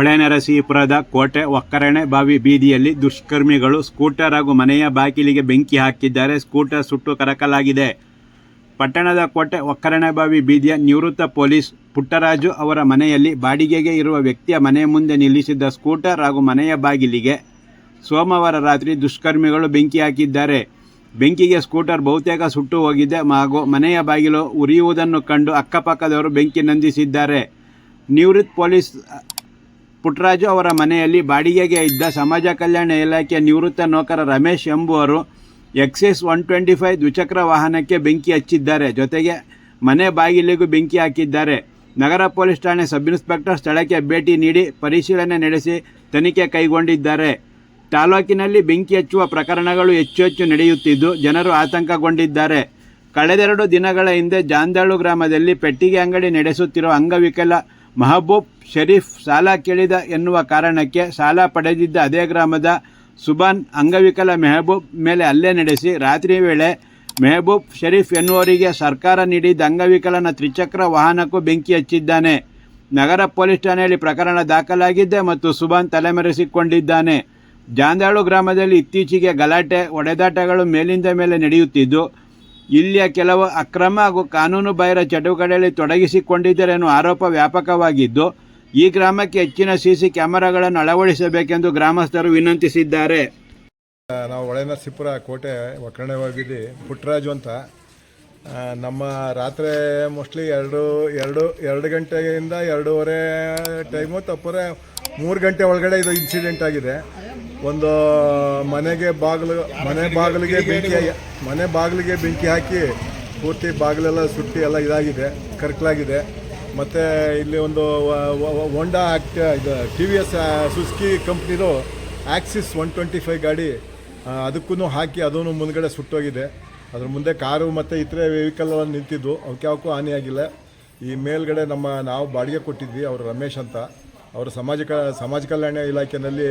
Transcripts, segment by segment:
ಹೊಳೆನರಸೀಪುರದ ಕೋಟೆ ಒಕ್ಕರಣೆ ಬಾವಿ ಬೀದಿಯಲ್ಲಿ ದುಷ್ಕರ್ಮಿಗಳು ಸ್ಕೂಟರ್ ಹಾಗೂ ಮನೆಯ ಬಾಗಿಲಿಗೆ ಬೆಂಕಿ ಹಾಕಿದ್ದಾರೆ. ಸ್ಕೂಟರ್ ಸುಟ್ಟು ಕರಕಲಾಗಿದೆ. ಪಟ್ಟಣದ ಕೋಟೆ ಒಕ್ಕರಣೆಬಾವಿ ಬೀದಿಯ ನಿವೃತ್ತ ಪೊಲೀಸ್ ಪುಟ್ಟರಾಜು ಅವರ ಮನೆಯಲ್ಲಿ ಬಾಡಿಗೆಗೆ ಇರುವ ವ್ಯಕ್ತಿಯ ಮನೆಯ ಮುಂದೆ ನಿಲ್ಲಿಸಿದ್ದ ಸ್ಕೂಟರ್ ಹಾಗೂ ಮನೆಯ ಬಾಗಿಲಿಗೆ ಸೋಮವಾರ ರಾತ್ರಿ ದುಷ್ಕರ್ಮಿಗಳು ಬೆಂಕಿ ಹಾಕಿದ್ದಾರೆ. ಬೆಂಕಿಗೆ ಸ್ಕೂಟರ್ ಬಹುತೇಕ ಸುಟ್ಟು ಹೋಗಿದೆ ಹಾಗೂ ಮನೆಯ ಬಾಗಿಲು ಉರಿಯುವುದನ್ನು ಕಂಡು ಅಕ್ಕಪಕ್ಕದವರು ಬೆಂಕಿ ನಂದಿಸಿದ್ದಾರೆ. ನಿವೃತ್ತ ಪೊಲೀಸ್ ಪುಟ್ಟರಾಜು ಅವರ ಮನೆಯಲ್ಲಿ ಬಾಡಿಗೆಗೆ ಇದ್ದ ಸಮಾಜ ಕಲ್ಯಾಣ ಇಲಾಖೆಯ ನಿವೃತ್ತ ನೌಕರ ರಮೇಶ್ ಎಂಬುವರು ಎಕ್ಸೆಸ್ ಒನ್ ಟ್ವೆಂಟಿ ಫೈವ್ ದ್ವಿಚಕ್ರ ವಾಹನಕ್ಕೆ ಬೆಂಕಿ ಹಚ್ಚಿದ್ದಾರೆ. ಜೊತೆಗೆ ಮನೆ ಬಾಗಿಲಿಗೂ ಬೆಂಕಿ ಹಾಕಿದ್ದಾರೆ. ನಗರ ಪೊಲೀಸ್ ಠಾಣೆ ಸಬ್ ಇನ್ಸ್ಪೆಕ್ಟರ್ ಸ್ಥಳಕ್ಕೆ ಭೇಟಿ ನೀಡಿ ಪರಿಶೀಲನೆ ನಡೆಸಿ ತನಿಖೆ ಕೈಗೊಂಡಿದ್ದಾರೆ. ತಾಲೂಕಿನಲ್ಲಿ ಬೆಂಕಿ ಹಚ್ಚುವ ಪ್ರಕರಣಗಳು ಹೆಚ್ಚು ಹೆಚ್ಚು ನಡೆಯುತ್ತಿದ್ದು ಜನರು ಆತಂಕಗೊಂಡಿದ್ದಾರೆ. ಕಳೆದೆರಡು ದಿನಗಳ ಹಿಂದೆ ಜಾಂದಾಳು ಗ್ರಾಮದಲ್ಲಿ ಪೆಟ್ಟಿಗೆ ಅಂಗಡಿ ನಡೆಸುತ್ತಿರುವ ಅಂಗವಿಕಲ ಮಹಬೂಬ್ ಶರೀಫ್ ಸಾಲ ಕೇಳಿದ ಎನ್ನುವ ಕಾರಣಕ್ಕೆ ಸಾಲ ಪಡೆದಿದ್ದ ಅದೇ ಗ್ರಾಮದ ಸುಬಾನ್ ಅಂಗವಿಕಲ ಮೆಹಬೂಬ್ ಮೇಲೆ ಹಲ್ಲೆ ನಡೆಸಿ ರಾತ್ರಿ ವೇಳೆ ಮೆಹಬೂಬ್ ಶರೀಫ್ ಎನ್ನುವರಿಗೆ ಸರ್ಕಾರ ನೀಡಿದ್ದ ಅಂಗವಿಕಲನ ತ್ರಿಚಕ್ರ ವಾಹನಕ್ಕೂ ಬೆಂಕಿ ಹಚ್ಚಿದ್ದಾನೆ. ನಗರ ಪೊಲೀಸ್ ಠಾಣೆಯಲ್ಲಿ ಪ್ರಕರಣ ದಾಖಲಾಗಿದ್ದೆ ಮತ್ತು ಸುಬಾನ್ ತಲೆಮರೆಸಿಕೊಂಡಿದ್ದಾನೆ. ಜಾಂದಾಳು ಗ್ರಾಮದಲ್ಲಿ ಇತ್ತೀಚೆಗೆ ಗಲಾಟೆ, ಒಡೆದಾಟಗಳು ಮೇಲಿಂದ ಮೇಲೆ ನಡೆಯುತ್ತಿದ್ದು ಇಲ್ಲಿಯ ಕೆಲವು ಅಕ್ರಮ ಹಾಗೂ ಕಾನೂನು ಬಾಹಿರ ಚಟುವಟಿಕೆಗಳಲ್ಲಿ ತೊಡಗಿಸಿಕೊಂಡಿದ್ದಾರೆ ಆರೋಪ ವ್ಯಾಪಕವಾಗಿದ್ದು, ಈ ಗ್ರಾಮಕ್ಕೆ ಹೆಚ್ಚಿನ ಸಿಸಿ ಕ್ಯಾಮೆರಾಗಳನ್ನು ಅಳವಡಿಸಬೇಕೆಂದು ಗ್ರಾಮಸ್ಥರು ವಿನಂತಿಸಿದ್ದಾರೆ. ನಾವು ಒಳನರಸೀಪುರ ಕೋಟೆ ಒಕ್ಕರಣೆ ಹೋಗಿದ್ದು ಪುಟ್ಟರಾಜು ಅಂತ. ನಮ್ಮ ರಾತ್ರಿ ಮೋಸ್ಟ್ಲಿ ಎರಡು ಎರಡು ಎರಡು ಗಂಟೆಯಿಂದ ಎರಡೂವರೆ ಟೈಮು ತಪ್ಪರೆ ಮೂರು ಗಂಟೆ ಒಳಗಡೆ ಇದು ಇನ್ಸಿಡೆಂಟ್ ಆಗಿದೆ. ಒಂದು ಮನೆಗೆ ಬಾಗಿಲು, ಮನೆ ಬಾಗಿಲಿಗೆ ಬೆಂಕಿ ಮನೆ ಬಾಗಿಲಿಗೆ ಬೆಂಕಿ ಹಾಕಿ ಪೂರ್ತಿ ಬಾಗಿಲೆಲ್ಲ ಸುಟ್ಟಿ ಎಲ್ಲ ಇದಾಗಿದೆ, ಕರ್ಕಲಾಗಿದೆ. ಮತ್ತು ಇಲ್ಲಿ ಒಂದು ಹೋಂಡಾ ಆಕ್ಟ್ ಇದು ಟಿ ವಿ ಎಸ್ ಸುಸ್ಕಿ ಕಂಪ್ನಿದು ಆಕ್ಸಿಸ್ ಒನ್ ಟ್ವೆಂಟಿ ಫೈವ್ ಗಾಡಿ ಅದಕ್ಕೂ ಹಾಕಿ ಅದೂ ಮುಂದ್ಗಡೆ ಸುಟ್ಟೋಗಿದೆ. ಅದ್ರ ಮುಂದೆ ಕಾರು ಮತ್ತು ಇತರೆ ವೆಹಿಕಲ್ ನಿಂತಿದ್ದು ಅವಕ್ಕೆ ಯಾವಕ್ಕೂ ಹಾನಿಯಾಗಿಲ್ಲ. ಈ ಮೇಲ್ಗಡೆ ನಮ್ಮ ನಾವು ಬಾಡಿಗೆ ಕೊಟ್ಟಿದ್ವಿ, ಅವರು ರಮೇಶ್ ಅಂತ. ಅವರು ಸಮಾಜ ಕ ಸಮಾಜ ಕಲ್ಯಾಣ ಇಲಾಖೆಯಲ್ಲಿ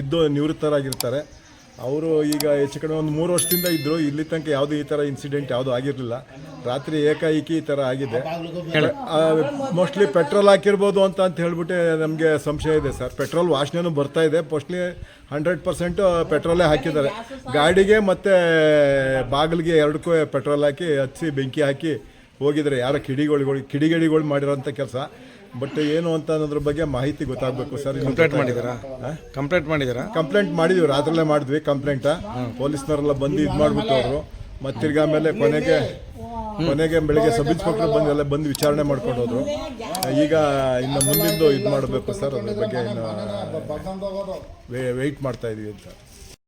ಇದ್ದು ನಿವೃತ್ತರಾಗಿರ್ತಾರೆ. ಅವರು ಈಗ ಹೆಚ್ಚು ಕಡಿಮೆ ಒಂದು ಮೂರು ವರ್ಷದಿಂದ ಇದ್ದರು ಇಲ್ಲಿ ತನಕ ಯಾವುದೂ ಈ ಥರ ಇನ್ಸಿಡೆಂಟ್ ಯಾವುದೂ ಆಗಿರಲಿಲ್ಲ. ರಾತ್ರಿ ಏಕಾಏಕಿ ಈ ಥರ ಆಗಿದೆ. ಮೋಸ್ಟ್ಲಿ ಪೆಟ್ರೋಲ್ ಹಾಕಿರ್ಬೋದು ಅಂತ ಅಂತ ಹೇಳಿಬಿಟ್ಟು ನಮಗೆ ಸಂಶಯ ಇದೆ ಸರ್. ಪೆಟ್ರೋಲ್ ವಾಸನೆನೂ ಬರ್ತಾ ಇದೆ. ಮೋಸ್ಟ್ಲಿ ಹಂಡ್ರೆಡ್ ಪರ್ಸೆಂಟು ಪೆಟ್ರೋಲೇ ಹಾಕಿದ್ದಾರೆ. ಗಾಡಿಗೆ ಮತ್ತು ಬಾಗಿಲಿಗೆ ಎರಡಕ್ಕೂ ಪೆಟ್ರೋಲ್ ಹಾಕಿ ಹಚ್ಚಿ ಬೆಂಕಿ ಹಾಕಿ ಹೋಗಿದ್ದಾರೆ. ಯಾರೋ ಕಿಡಿಗಳು ಕಿಡಿಗೇಡಿಗಳು ಮಾಡಿರೋಂಥ ಕೆಲಸ. ಬಟ್ ಏನು ಅಂತ ಅನ್ನೋದ್ರ ಬಗ್ಗೆ ಮಾಹಿತಿ ಗೊತ್ತಾಗಬೇಕು ಸರ್ ಕಂಪ್ಲೇಂಟ್ ಮಾಡಿದಾರಾ ಕಂಪ್ಲೇಂಟ್ ಮಾಡಿದಾರಾ ಕಂಪ್ಲೇಂಟ್ ಮಾಡಿದ್ವಿ ರಾತ್ರಲ್ಲೇ ಮಾಡಿದ್ವಿ ಕಂಪ್ಲೇಂಟ ಪೊಲೀಸ್ನವರೆಲ್ಲ ಬಂದು ಇದು ಮಾಡ್ಬಿಟ್ಟು ಅವರು ಮತ್ತೆ ತಿರ್ಗಾ ಆಮೇಲೆ ಕೊನೆಗೆ ಕೊನೆಗೆ ಬೆಳಿಗ್ಗೆ ಸಬ್ ಇನ್ಸ್ಪೆಕ್ಟರ್ ಬಂದು ಎಲ್ಲ ಬಂದು ವಿಚಾರಣೆ ಮಾಡ್ಕೊಂಡು ಹೋದ್ರು. ಈಗ ಇನ್ನು ಮುಂದಿಂದು ಇದು ಮಾಡಬೇಕು ಸರ್ ಅದ್ರ ಬಗ್ಗೆ ಇನ್ನು ವೆಯ್ಟ್ ಮಾಡ್ತಾ ಇದೀವಿ ಅಂತ.